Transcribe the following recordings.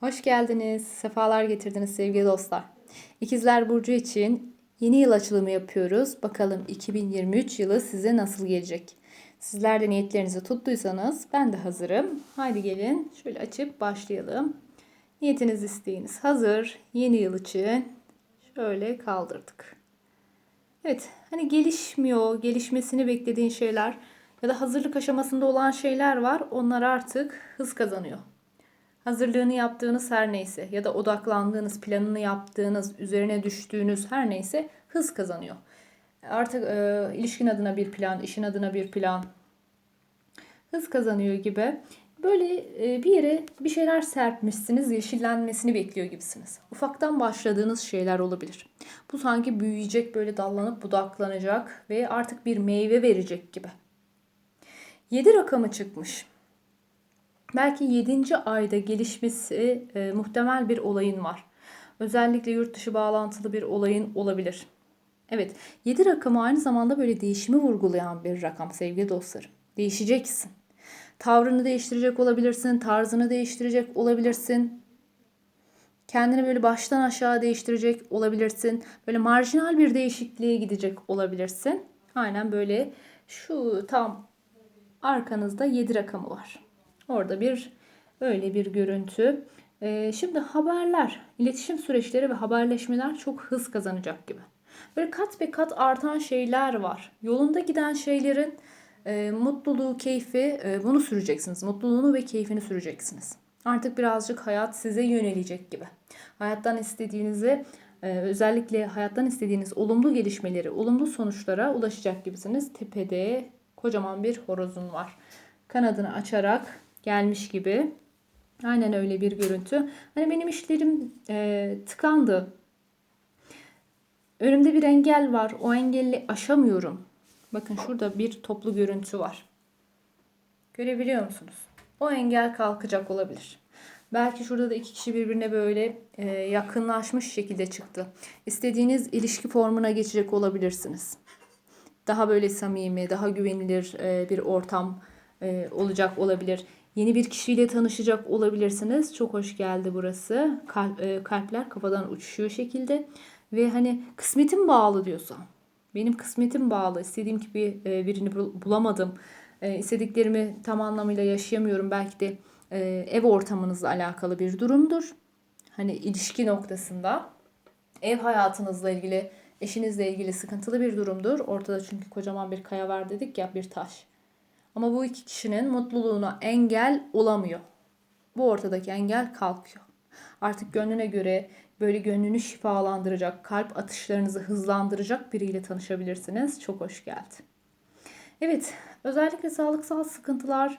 Hoş geldiniz, sefalar getirdiniz sevgili dostlar. İkizler Burcu için yeni yıl açılımı yapıyoruz. Bakalım 2023 yılı size nasıl gelecek? Sizler de niyetlerinizi tuttuysanız ben de hazırım. Haydi gelin şöyle açıp başlayalım. Niyetiniz isteğiniz hazır. Yeni yıl için şöyle kaldırdık. Evet, hani gelişmiyor, gelişmesini beklediğin şeyler ya da hazırlık aşamasında olan şeyler var. Onlar artık hız kazanıyor. Hazırlığını yaptığınız her neyse ya da odaklandığınız, planını yaptığınız, üzerine düştüğünüz her neyse hız kazanıyor. Artık e, ilişkin adına bir plan, işin adına bir plan hız kazanıyor gibi. Böyle e, bir yere bir şeyler serpmişsiniz, yeşillenmesini bekliyor gibisiniz. Ufaktan başladığınız şeyler olabilir. Bu sanki büyüyecek, böyle dallanıp budaklanacak ve artık bir meyve verecek gibi. 7 rakamı çıkmış. Belki 7. ayda gelişmesi e, muhtemel bir olayın var. Özellikle yurt dışı bağlantılı bir olayın olabilir. Evet, 7 rakamı aynı zamanda böyle değişimi vurgulayan bir rakam sevgili dostlarım. Değişeceksin. Tavrını değiştirecek olabilirsin, tarzını değiştirecek olabilirsin. Kendini böyle baştan aşağı değiştirecek olabilirsin. Böyle marjinal bir değişikliğe gidecek olabilirsin. Aynen böyle şu tam arkanızda 7 rakamı var. Orada bir öyle bir görüntü. Ee, şimdi haberler, iletişim süreçleri ve haberleşmeler çok hız kazanacak gibi. Böyle kat be kat artan şeyler var. Yolunda giden şeylerin e, mutluluğu, keyfi e, bunu süreceksiniz. Mutluluğunu ve keyfini süreceksiniz. Artık birazcık hayat size yönelecek gibi. Hayattan istediğinizi e, özellikle hayattan istediğiniz olumlu gelişmeleri, olumlu sonuçlara ulaşacak gibisiniz. Tepede kocaman bir horozun var. Kanadını açarak gelmiş gibi. Aynen öyle bir görüntü. Hani benim işlerim e, tıkandı. Önümde bir engel var. O engelli aşamıyorum. Bakın şurada bir toplu görüntü var. Görebiliyor musunuz? O engel kalkacak olabilir. Belki şurada da iki kişi birbirine böyle e, yakınlaşmış şekilde çıktı. İstediğiniz ilişki formuna geçecek olabilirsiniz. Daha böyle samimi, daha güvenilir e, bir ortam e, olacak olabilir. Yeni bir kişiyle tanışacak olabilirsiniz. Çok hoş geldi burası. Kalp, e, kalpler kafadan uçuşuyor şekilde. Ve hani kısmetim bağlı diyorsa. Benim kısmetim bağlı. İstediğim gibi e, birini bulamadım. E, istediklerimi tam anlamıyla yaşayamıyorum. Belki de e, ev ortamınızla alakalı bir durumdur. Hani ilişki noktasında. Ev hayatınızla ilgili, eşinizle ilgili sıkıntılı bir durumdur. Ortada çünkü kocaman bir kaya var dedik ya bir taş. Ama bu iki kişinin mutluluğuna engel olamıyor. Bu ortadaki engel kalkıyor. Artık gönlüne göre böyle gönlünü şifalandıracak, kalp atışlarınızı hızlandıracak biriyle tanışabilirsiniz. Çok hoş geldi. Evet, özellikle sağlıksal sıkıntılar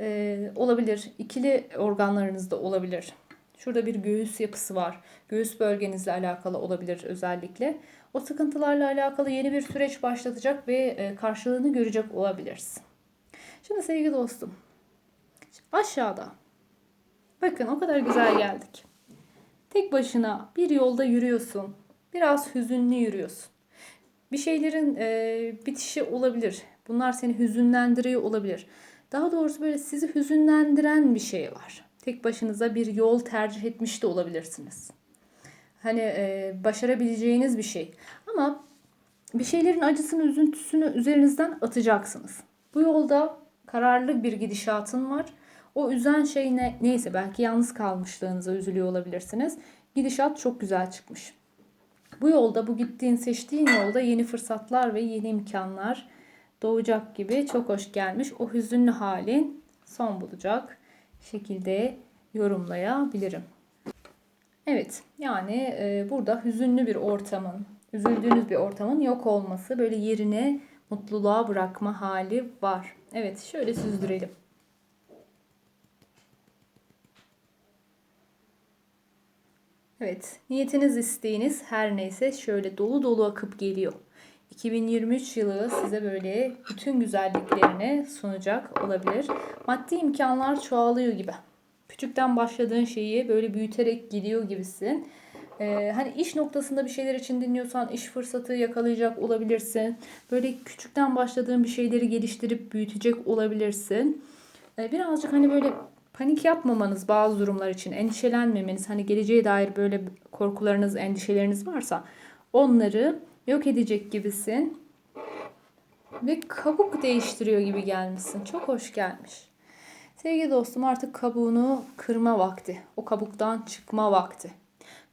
e, olabilir. İkili organlarınızda olabilir. Şurada bir göğüs yapısı var. Göğüs bölgenizle alakalı olabilir özellikle. O sıkıntılarla alakalı yeni bir süreç başlatacak ve e, karşılığını görecek olabilirsin. Şimdi sevgili dostum. Aşağıda. Bakın o kadar güzel geldik. Tek başına bir yolda yürüyorsun. Biraz hüzünlü yürüyorsun. Bir şeylerin e, bitişi olabilir. Bunlar seni hüzünlendiriyor olabilir. Daha doğrusu böyle sizi hüzünlendiren bir şey var. Tek başınıza bir yol tercih etmiş de olabilirsiniz. Hani e, başarabileceğiniz bir şey. Ama bir şeylerin acısını, üzüntüsünü üzerinizden atacaksınız. Bu yolda kararlı bir gidişatın var. O üzen şey ne, neyse belki yalnız kalmışlığınıza üzülüyor olabilirsiniz. Gidişat çok güzel çıkmış. Bu yolda, bu gittiğin, seçtiğin yolda yeni fırsatlar ve yeni imkanlar doğacak gibi çok hoş gelmiş. O hüzünlü halin son bulacak şekilde yorumlayabilirim. Evet, yani e, burada hüzünlü bir ortamın, üzüldüğünüz bir ortamın yok olması, böyle yerine mutluluğa bırakma hali var. Evet şöyle süzdürelim. Evet niyetiniz isteğiniz her neyse şöyle dolu dolu akıp geliyor. 2023 yılı size böyle bütün güzelliklerini sunacak olabilir. Maddi imkanlar çoğalıyor gibi. Küçükten başladığın şeyi böyle büyüterek gidiyor gibisin. Ee, hani iş noktasında bir şeyler için dinliyorsan iş fırsatı yakalayacak olabilirsin. Böyle küçükten başladığın bir şeyleri geliştirip büyütecek olabilirsin. Ee, birazcık hani böyle panik yapmamanız bazı durumlar için, endişelenmemeniz, hani geleceğe dair böyle korkularınız, endişeleriniz varsa onları yok edecek gibisin. Ve kabuk değiştiriyor gibi gelmişsin. Çok hoş gelmiş. Sevgili dostum artık kabuğunu kırma vakti. O kabuktan çıkma vakti.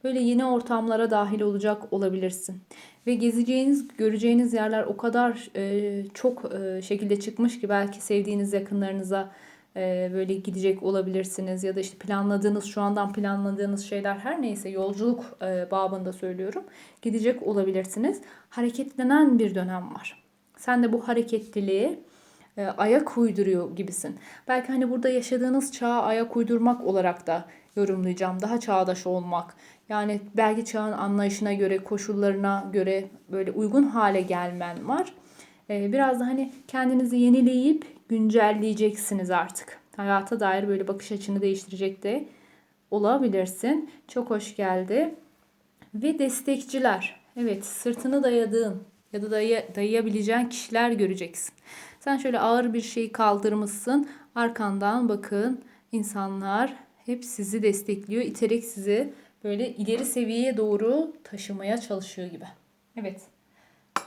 Böyle yeni ortamlara dahil olacak olabilirsin. Ve gezeceğiniz, göreceğiniz yerler o kadar e, çok e, şekilde çıkmış ki belki sevdiğiniz yakınlarınıza e, böyle gidecek olabilirsiniz. Ya da işte planladığınız, şu andan planladığınız şeyler her neyse yolculuk e, babında söylüyorum. Gidecek olabilirsiniz. Hareketlenen bir dönem var. Sen de bu hareketliliği e, ayak uyduruyor gibisin. Belki hani burada yaşadığınız çağa ayak uydurmak olarak da yorumlayacağım. Daha çağdaş olmak. Yani belki çağın anlayışına göre, koşullarına göre böyle uygun hale gelmen var. E, biraz da hani kendinizi yenileyip güncelleyeceksiniz artık. Hayata dair böyle bakış açını değiştirecek de olabilirsin. Çok hoş geldi. Ve destekçiler. Evet sırtını dayadığın ya da daya, dayayabileceğin kişiler göreceksin. Sen şöyle ağır bir şey kaldırmışsın. Arkandan bakın insanlar hep sizi destekliyor. iterek sizi böyle ileri seviyeye doğru taşımaya çalışıyor gibi. Evet.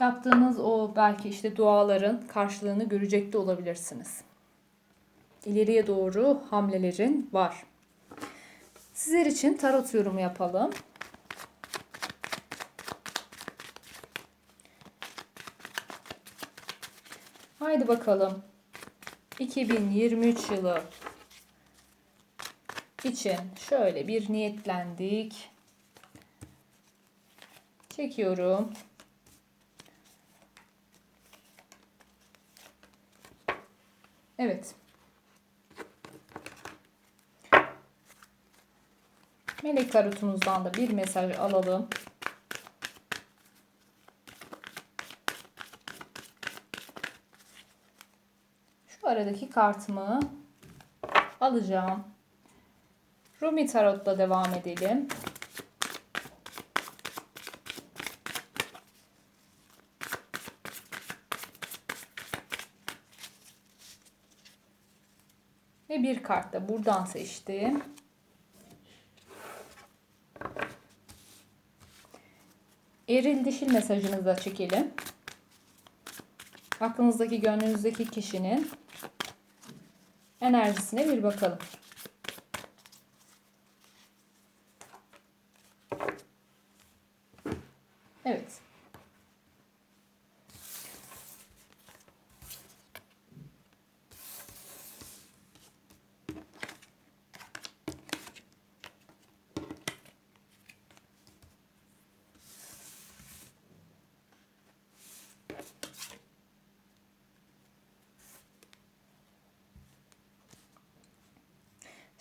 Yaptığınız o belki işte duaların karşılığını görecek de olabilirsiniz. İleriye doğru hamlelerin var. Sizler için tarot yorumu yapalım. Haydi bakalım. 2023 yılı için şöyle bir niyetlendik. Çekiyorum. Evet. Melek tarotumuzdan da bir mesaj alalım. Şu aradaki kartımı alacağım. Rumi Tarot'la devam edelim. Ve bir kart da buradan seçtim. Eril dişil mesajınızı da çekelim. Aklınızdaki, gönlünüzdeki kişinin enerjisine bir bakalım. Evet.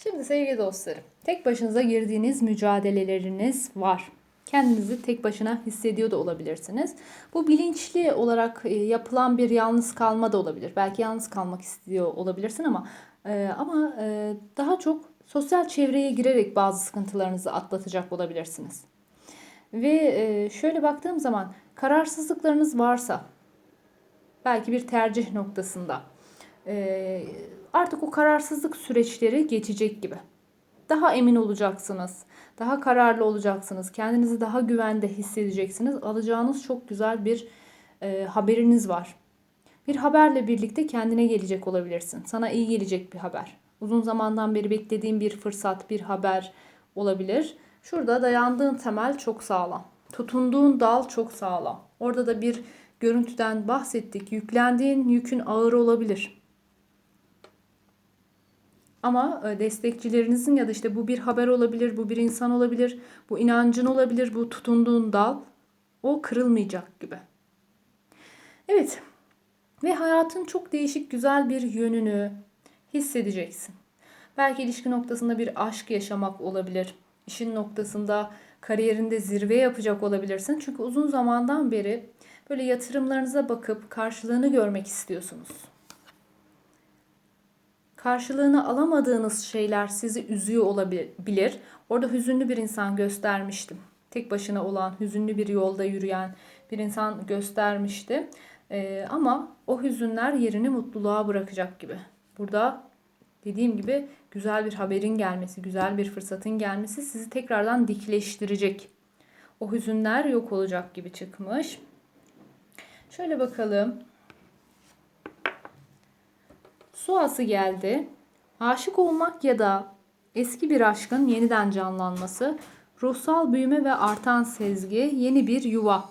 Şimdi sevgili dostlarım, tek başınıza girdiğiniz mücadeleleriniz var. Kendinizi tek başına hissediyor da olabilirsiniz. Bu bilinçli olarak e, yapılan bir yalnız kalma da olabilir. Belki yalnız kalmak istiyor olabilirsin ama e, ama e, daha çok sosyal çevreye girerek bazı sıkıntılarınızı atlatacak olabilirsiniz. Ve şöyle baktığım zaman kararsızlıklarınız varsa belki bir tercih noktasında artık o kararsızlık süreçleri geçecek gibi. Daha emin olacaksınız. Daha kararlı olacaksınız. Kendinizi daha güvende hissedeceksiniz. Alacağınız çok güzel bir e, haberiniz var. Bir haberle birlikte kendine gelecek olabilirsin. Sana iyi gelecek bir haber. Uzun zamandan beri beklediğin bir fırsat, bir haber olabilir. Şurada dayandığın temel çok sağlam. Tutunduğun dal çok sağlam. Orada da bir görüntüden bahsettik. Yüklendiğin yükün ağır olabilir. Ama e, destekçilerinizin ya da işte bu bir haber olabilir, bu bir insan olabilir, bu inancın olabilir, bu tutunduğun dal o kırılmayacak gibi. Evet. Ve hayatın çok değişik güzel bir yönünü hissedeceksin. Belki ilişki noktasında bir aşk yaşamak olabilir. İşin noktasında kariyerinde zirve yapacak olabilirsin. Çünkü uzun zamandan beri böyle yatırımlarınıza bakıp karşılığını görmek istiyorsunuz karşılığını alamadığınız şeyler sizi üzüyor olabilir. Orada hüzünlü bir insan göstermiştim. Tek başına olan, hüzünlü bir yolda yürüyen bir insan göstermişti. Ee, ama o hüzünler yerini mutluluğa bırakacak gibi. Burada Dediğim gibi güzel bir haberin gelmesi, güzel bir fırsatın gelmesi sizi tekrardan dikleştirecek. O hüzünler yok olacak gibi çıkmış. Şöyle bakalım. Su ası geldi. Aşık olmak ya da eski bir aşkın yeniden canlanması, ruhsal büyüme ve artan sezgi, yeni bir yuva.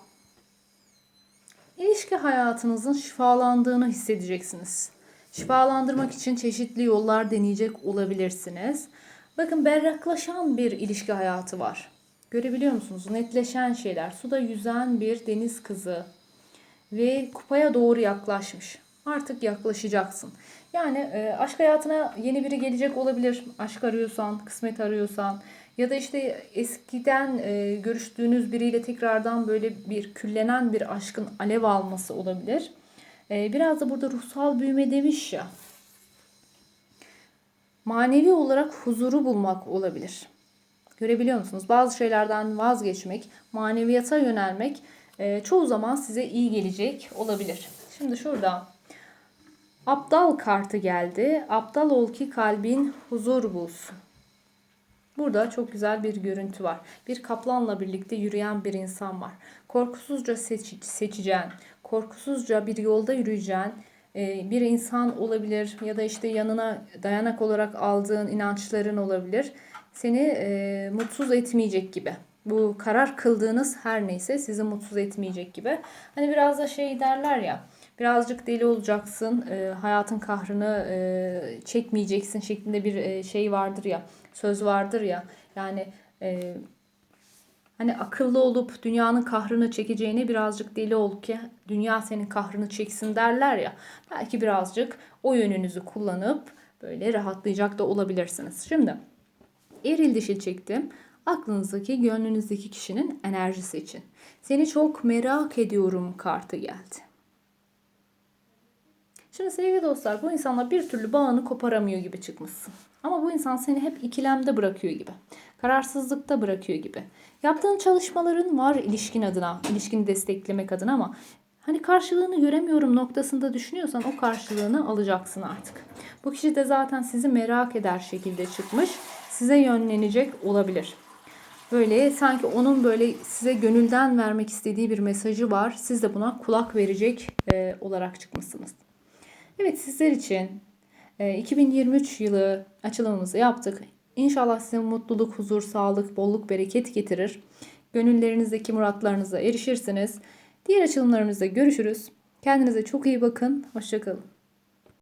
İlişki hayatınızın şifalandığını hissedeceksiniz. Şifalandırmak için çeşitli yollar deneyecek olabilirsiniz. Bakın berraklaşan bir ilişki hayatı var. Görebiliyor musunuz? Netleşen şeyler. Suda yüzen bir deniz kızı ve kupaya doğru yaklaşmış. Artık yaklaşacaksın. Yani e, aşk hayatına yeni biri gelecek olabilir. Aşk arıyorsan, kısmet arıyorsan ya da işte eskiden e, görüştüğünüz biriyle tekrardan böyle bir küllenen bir aşkın alev alması olabilir. E, biraz da burada ruhsal büyüme demiş ya. Manevi olarak huzuru bulmak olabilir. Görebiliyor musunuz? Bazı şeylerden vazgeçmek, maneviyata yönelmek e, çoğu zaman size iyi gelecek olabilir. Şimdi şurada Aptal kartı geldi. Aptal ol ki kalbin huzur bulsun. Burada çok güzel bir görüntü var. Bir kaplanla birlikte yürüyen bir insan var. Korkusuzca seç, seçeceğin, korkusuzca bir yolda yürüyeceğin e, bir insan olabilir ya da işte yanına dayanak olarak aldığın inançların olabilir. Seni e, mutsuz etmeyecek gibi. Bu karar kıldığınız her neyse sizi mutsuz etmeyecek gibi. Hani biraz da şey derler ya birazcık deli olacaksın, e, hayatın kahrını e, çekmeyeceksin şeklinde bir e, şey vardır ya, söz vardır ya. Yani e, hani akıllı olup dünyanın kahrını çekeceğine birazcık deli ol ki dünya senin kahrını çeksin derler ya. Belki birazcık o yönünüzü kullanıp böyle rahatlayacak da olabilirsiniz. Şimdi eril dişil çektim. Aklınızdaki, gönlünüzdeki kişinin enerjisi için. Seni çok merak ediyorum kartı geldi. Şimdi sevgili dostlar bu insanla bir türlü bağını koparamıyor gibi çıkmışsın. Ama bu insan seni hep ikilemde bırakıyor gibi. Kararsızlıkta bırakıyor gibi. Yaptığın çalışmaların var ilişkin adına, ilişkini desteklemek adına ama hani karşılığını göremiyorum noktasında düşünüyorsan o karşılığını alacaksın artık. Bu kişi de zaten sizi merak eder şekilde çıkmış. Size yönlenecek olabilir. Böyle sanki onun böyle size gönülden vermek istediği bir mesajı var. Siz de buna kulak verecek e, olarak çıkmışsınız. Evet sizler için 2023 e, yılı açılımımızı yaptık. İnşallah size mutluluk, huzur, sağlık, bolluk, bereket getirir. Gönüllerinizdeki muratlarınıza erişirsiniz. Diğer açılımlarımızda görüşürüz. Kendinize çok iyi bakın. Hoşçakalın.